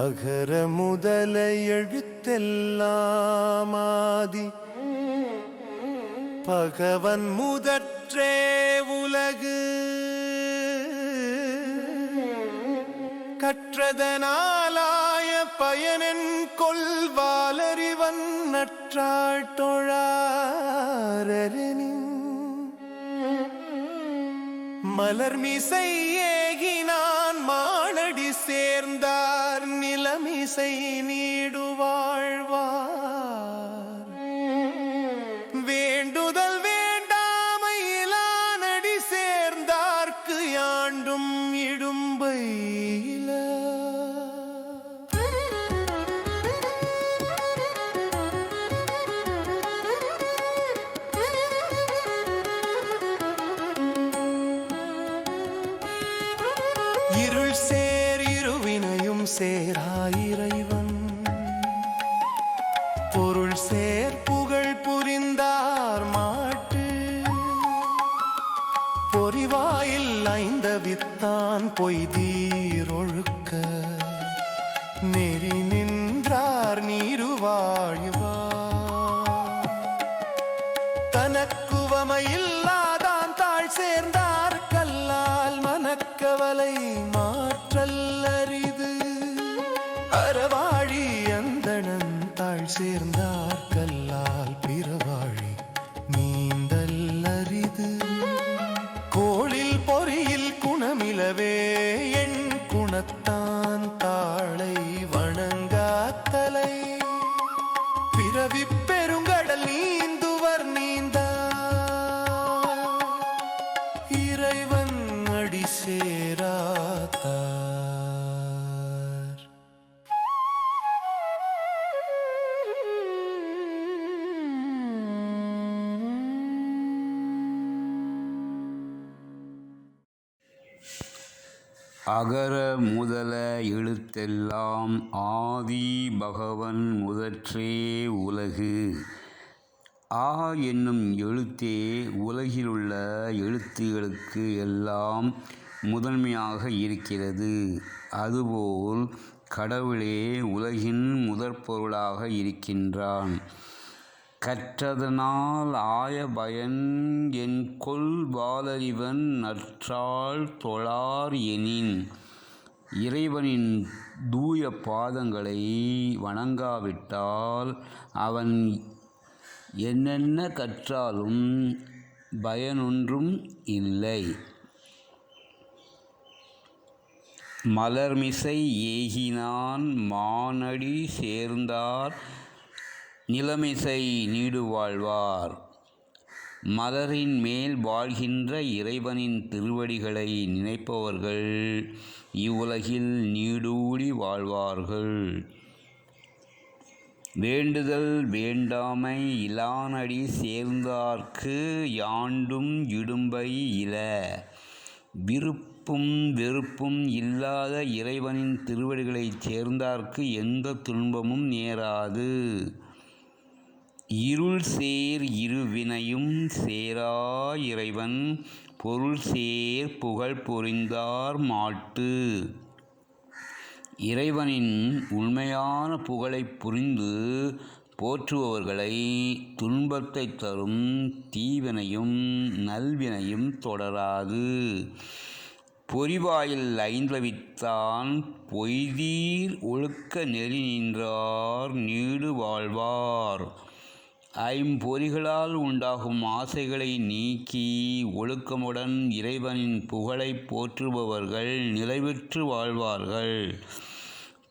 அகர முதல எழுத்தெல்லாமாதி பகவன் முதற்றே உலகு. கற்றதனாலா பயனென் கொள்வாலறிவன் நற்றாள் தொழாரனின் மலர்மிசை ஏகினான் மானடி சேர்ந்தார் நிலமிசை நீடுவாழ்வார். வேண்டுதல் வேண்டாமையிலானடி சேர்ந்தார்க்கு யாண்டும் இடும்பை பொருள் சேர் புகழ் புரிந்தார் மாட்டு. பொறிவாயில் ஐந்த வித்தான் பொய்தீரொழுக்க நெறி காத்தலை. பிறவி பெருங்கடல் நீந்துவர் நீந்த இறைவன் அடி சேராத்தா அகர முதல எழுத்தெல்லாம் ஆதி பகவன் முதற்றே உலகு. ஆ என்னும் எழுத்தே உலகிலுள்ள எழுத்துகளுக்கு எல்லாம் முதன்மையாக இருக்கிறது. அதுபோல் கடவுளே உலகின் முதற்பொருளாக இருக்கின்றான். கற்றதனால் ஆய பயன் என் கொள் வாலறிவன் நற்றாள் தொழார் எனின். இறைவனின் தூய பாதங்களை வணங்காவிட்டால் அவன் என்னென்ன கற்றாலும் பயனொன்றும் இல்லை. மலர்மிசை ஏகினான் மானடி சேர்ந்தார் நிலமிசை நீடு வாழ்வார் மலரின் மேல் வாழ்கின்ற இறைவனின் திருவடிகளை நினைப்பவர்கள் இவ்வுலகில் நீடூடி வாழ்வார்கள். வேண்டுதல் வேண்டாமை இலானடி சேர்ந்தார்க்கு யாண்டும் இடும்பை இல. விருப்பும் வெறுப்பும் இல்லாத இறைவனின் திருவடிகளைச் சேர்ந்தார்க்கு எந்த துன்பமும் நேராது. இருள் சேர் இருவினையும் சேரா இறைவன் பொருள் சேர் புகழ் புரிந்தார் மாட்டு. இறைவனின் உண்மையான புகழைப் புரிந்து போற்றுபவர்களை துன்பத்தை தரும் தீவினையும் நல்வினையும் தொடராது. பொறிவாயில் ஐந்தவித்தான் பொய்தீர் ஒழுக்க நெறி நின்றார் நீடு வாழ்வார். ஐம்பொறிகளால் உண்டாகும் ஆசைகளை நீக்கி ஒழுக்கமுடன் இறைவனின் புகழைப் போற்றுபவர்கள் நிலைபெற்று வாழ்வார்கள்.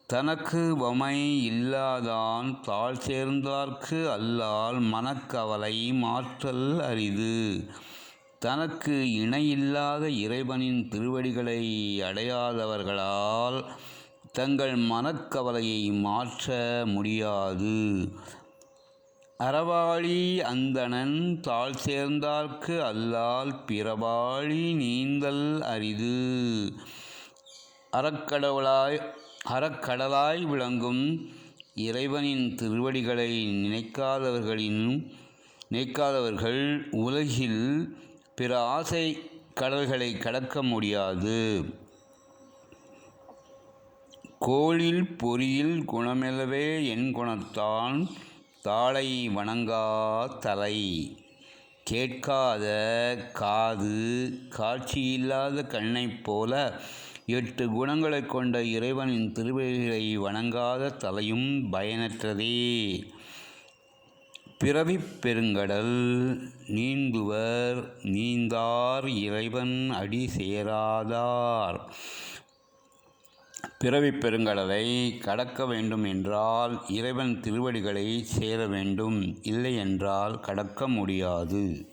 தனக்கு வமை இல்லாதான் தாழ் சேர்ந்தார்க்கு அல்லால் மனக்கவலை மாற்றல் அரிது. தனக்கு இணையில்லாத இறைவனின் திருவடிகளை அடையாதவர்களால் தங்கள் மனக்கவலையை மாற்ற முடியாது. அறவாளி அந்தணன் தாழ் சேர்ந்தார்க்கு அல்லால் பிறவாளி நீந்தல் அரிது. அறக்கடவுளாய் அறக்கடலாய் விளங்கும் இறைவனின் திருவடிகளை நினைக்காதவர்களின் நினைக்காதவர்கள் உலகில் பிற ஆசை கடல்களை கடக்க முடியாது. கோளில் பொறியில் குணமெலவே என் குணத்தான். தாளை வணங்கா தலை. கேட்காத காது காட்சியில்லாத கண்ணைப் போல எட்டு குணங்களைக் கொண்ட இறைவனின் திருவடிகளை வணங்காத தலையும் பயனற்றதே. பிறவிப் பெருங்கடல் நீந்துவர் நீந்தார் இறைவன் அடி சேராதார். பிறவிப் பெருங்கடலை கடக்க வேண்டும் என்றால் இறைவன் திருவடிகளை சேர வேண்டும். இல்லை என்றால் கடக்க முடியாது.